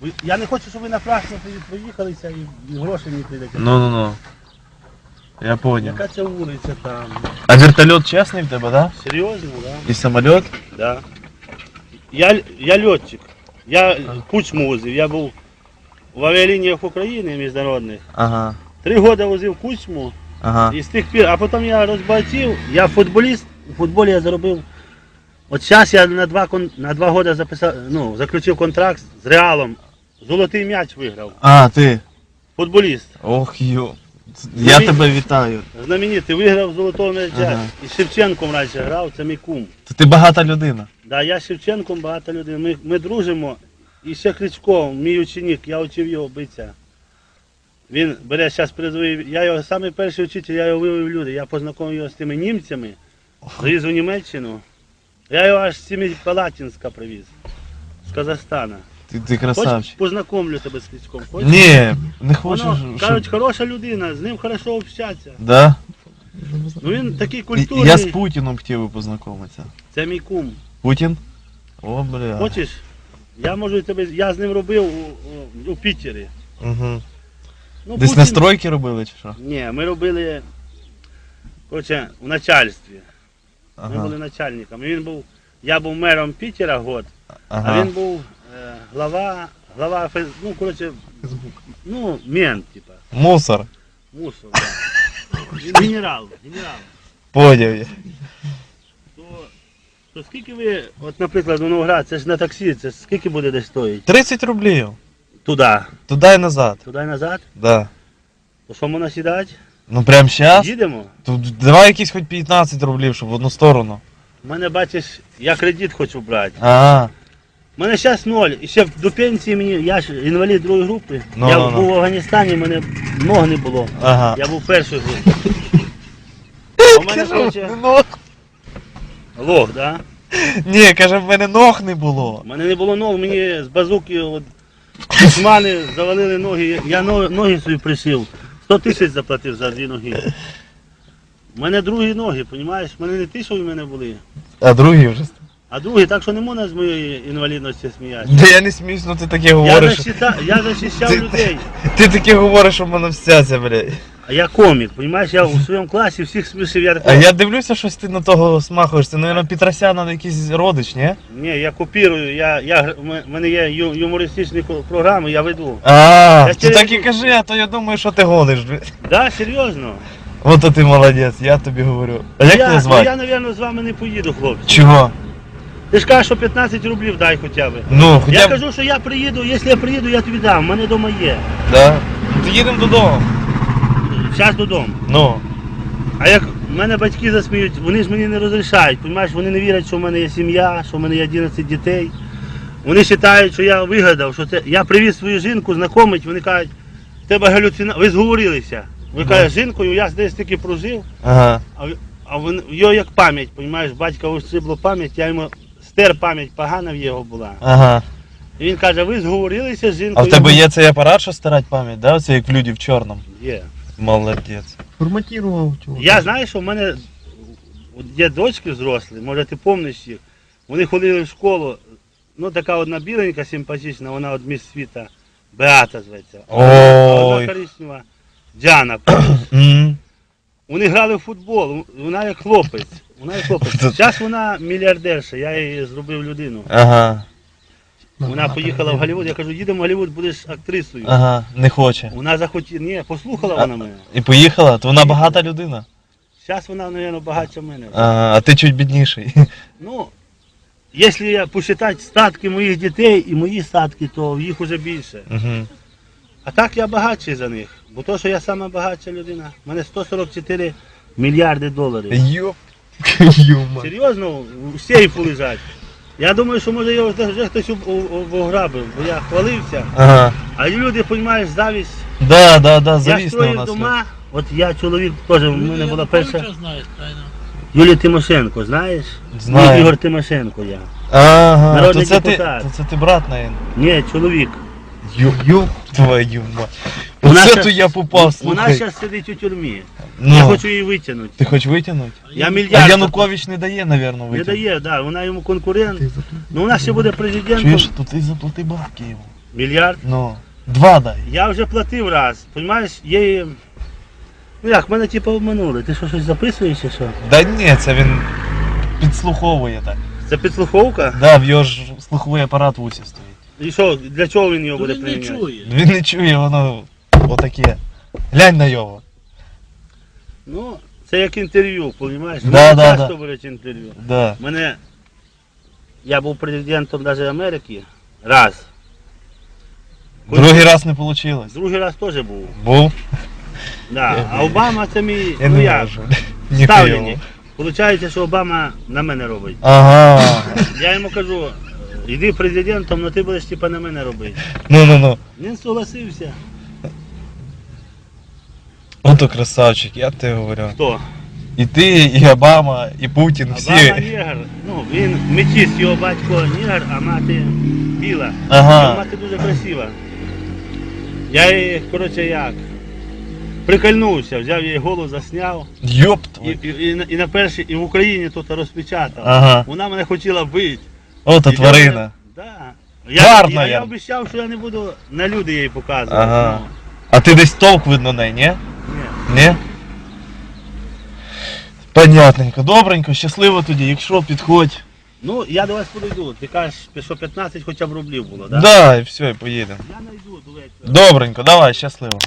Ви- Я не хочу, щоб ви напрасно проїхалися і гроші не прийдете. Ну ну ну. Я понял. Яка це вулиця там? А вертольот чесний в тебе, да? Серйозно, да? І самоліт? Да. Я, я льотчик. Я кучму возив. Я був в авіалініях України міжнародних. Ага. Три роки возив кучму. Ага. І з тих пір, а потім я розбагатів, я футболіст, у футболі я заробив. От зараз я на два, на два роки записав, ну, заключив контракт з Реалом. Золотий м'яч виграв. А, ти. Футболіст. Ох йо. Я тебе вітаю. Знаменитий, виграв золотого м'яча. Ага. І з Шевченком раніше грав, це мій кум. То ти багата людина. Да, я з Шевченком багато людей. Ми, ми дружимо. І ще Кличко, мій ученик, я вчив його битися. Він бере зараз призовий. Я його самий перший вчитель, я його вивів люди. Я познайомив його з тими німцями, завіз у Німеччину. Я його аж з Палатинська привіз. З Казахстана. Ти, ти Хочеш красавчик. познайомлю тебе з Кличком? Хочеш? Ні, не хочу. Воно, щоб- кажуть, хороша людина, з ним хорошо общатися. Да? Ну він такий культурний. Я з Путіном хотів би познайомитися. Це мій кум. Путін? О, бля. Хочеш? Я можу тебе. Я з ним робив у, у, у Пітері. Угу. Ну, Десь Путін- на стройки робили чи що? Ні, ми робили коротше, в начальстві. Ми Ага. були начальниками. Він був, я був мером Пітера год, а він був е, глава, глава, фе- ну, коротше, ну, мент, типа, Мусор. мусор. Да. Він генерал, генерал. Поняв я. То, то скільки ви, от, наприклад, у Новоград, це ж на таксі, це скільки буде десь стоїть? 30 рублів. Туди, Туди і назад. туди і назад? Да. То що можна сідати? Ну прям зараз? Їдемо? Тут давай якісь хоч 15 рублів, щоб в одну сторону. У мене, бачиш, я кредит хочу брати. Ага. У мене зараз ноль. І ще до пенсії мені, я ж інвалід другої групи. Ну, я ну, ну. був в Афганістані, в мене ног не було. Ага. Я був першої групи. А у мене, Ног. лох, да? Ні, каже, в мене ног не було. У мене не було ног, мені з базуки от, душмани завалили ноги. Я ноги, ноги собі присів. 100 тисяч заплатив за дві ноги. У мене другі ноги, розумієш? У мене не тисячі в мене були. А другі вже. А другі, так що не можна з моєї інвалідності сміятися. Да я не сміюсь, ну ти таке Я, говориш. защита... я захищав Ти- людей. Ти таке говориш, що в мене вся блядь. А я комік, розумієш, я у своєму класі всіх смішив. Я А такий, я дивлюся, щось ти на того смахуєш. Ти, мабуть, Петросяна якийсь родич, ні? Ні, я копірую, я, я, гр- в мене є ю- юмористичні ко- програми, я веду. А, Я ти через- так і кажи, а то я думаю, що ти гониш. блядь. Да, серйозно. От то ти молодець, я тобі говорю. А як я, тебе ну, звати? я, мабуть, з вами не поїду, хлопці. Чого? Ти ж кажеш, що 15 рублів дай хоча б. Ну, хоча Я б. кажу, що я приїду, якщо я приїду, я тобі дам, в мене вдома є. Да. Ну, то їдемо додому. Зараз додому. Ну. А як мене батьки засміють, вони ж мені не розрішають, розумієш, вони не вірять, що в мене є сім'я, що в мене є 11 дітей. Вони вважають, що я вигадав, що це. Я привіз свою жінку, знайомить, вони кажуть, в тебе галюцина. Ви зговорилися. Ви Ну. кажете, жінкою, я десь таки прожив, Ага. а, в- а він, в його як пам'ять, розумієш, батька ушибло пам'ять, я йому стер пам'ять погана в його була. Ага. І він каже, ви зговорилися з жінкою. А в тебе є цей апарат, що стирати пам'ять, да? Оце як люди в чорному. Є. Молодець. Форматував чого. Я знаю, що в мене є дочки взрослі, може ти пам'ятаєш їх. Вони ходили в школу, ну така одна біленька, симпатична, вона от міс світа, Беата зветься. А одна коричнева, Діана. Вони грали в футбол, вона як хлопець. Вона як хлопець. Зараз вона мільярдерша, я її зробив людину. Ага. Вона поїхала в Голлівуд, я кажу, їдемо в Голлівуд, будеш актрисою. Ага, не хоче. Вона захотіла, ні, послухала вона мене. І поїхала, то вона багата людина. Зараз вона, мабуть, багатша мене. Ага, а ти чуть бідніший. Ну, якщо я посчитати статки моїх дітей і мої статки, то їх уже більше. Угу. А так я багатший за них. Бо то, що я сама багатша людина. У мене 144 мільярди доларів. Юма. Серйозно, у сейфу лежать. Я думаю, що може його вже хтось об- бо я хвалився. Ага. А люди, розумієш, завість. Да, да, да, Я завісно у строїв нас. дома, от я чоловік теж, у мене була перша. знаєш. Юлія Тимошенко, знаєш? Знаю. Ігор Тимошенко я. Ага, Народний то це, ти, депутат. то це ти брат, наверное. Ні, чоловік. Ёб. Твою мать. Вона Оце щас- то я попав, Вона слухай. зараз сидить у тюрмі. Ну, Я хочу її витягнути. Ти хочеш витягнути? Я А мільярд. Янукович не дає, напевно, Не витягнути. дає, да, вона йому конкурент. Ну вона ще буде президентом. Чуєш, то ти заплати бабки йому. Мільярд. Ну, два дай. Я вже платив раз. Понімаєш, є. Ну як, мене типу обманули. Ти що щось записуєш чи що? Да ні, це він підслуховує так. Це підслуховка? Да, в його ж слуховий апарат в усі стоїть. І що, для чого він його буде Він не чує. Він не чує, воно отаке. Глянь на його. Ну, це як інтерв'ю, розумієш? Да, Мене да, часто да. беруть інтерв'ю. Да. Мене. Я був президентом навіть Америки. Раз. Другий раз не вийшло. Другий раз теж був. Був. Да. А Обама це мій, Я ну не як, можу. Ставленник. Получається, що Обама на мене робить. Ага. Я йому кажу, іди президентом, але ти будеш типа на мене робити. Ну ну ну. Він согласився. Ото красавчик, я тебе говорю. Хто? І ти, і Обама, і Путін, всі. Обама негр. Ну, він метіст, його батько негр, а мати біла. Ага. Мати дуже красива. Я її, коротше, як. Прикольнувся, взяв її голову, засняв. Йоп І, твою. і, і, на- і на першій, і в Україні тут розпечатав. Ага. Вона мене хотіла бити. Ото тварина. Да. Я, Гарна я, я я. обіцяв, що я не буду на люди її показувати. Ага. А ти десь толк видно неї, ні? Ну, ні. Ні? Понятненько, добренько, щасливо тоді, якщо підходь. Ну, я до вас подойду. Ти кажеш, що 15 хоча б рублів було, так? Да, і все, і поїдемо. Я знайду до вечора. Добренько, давай, щасливо.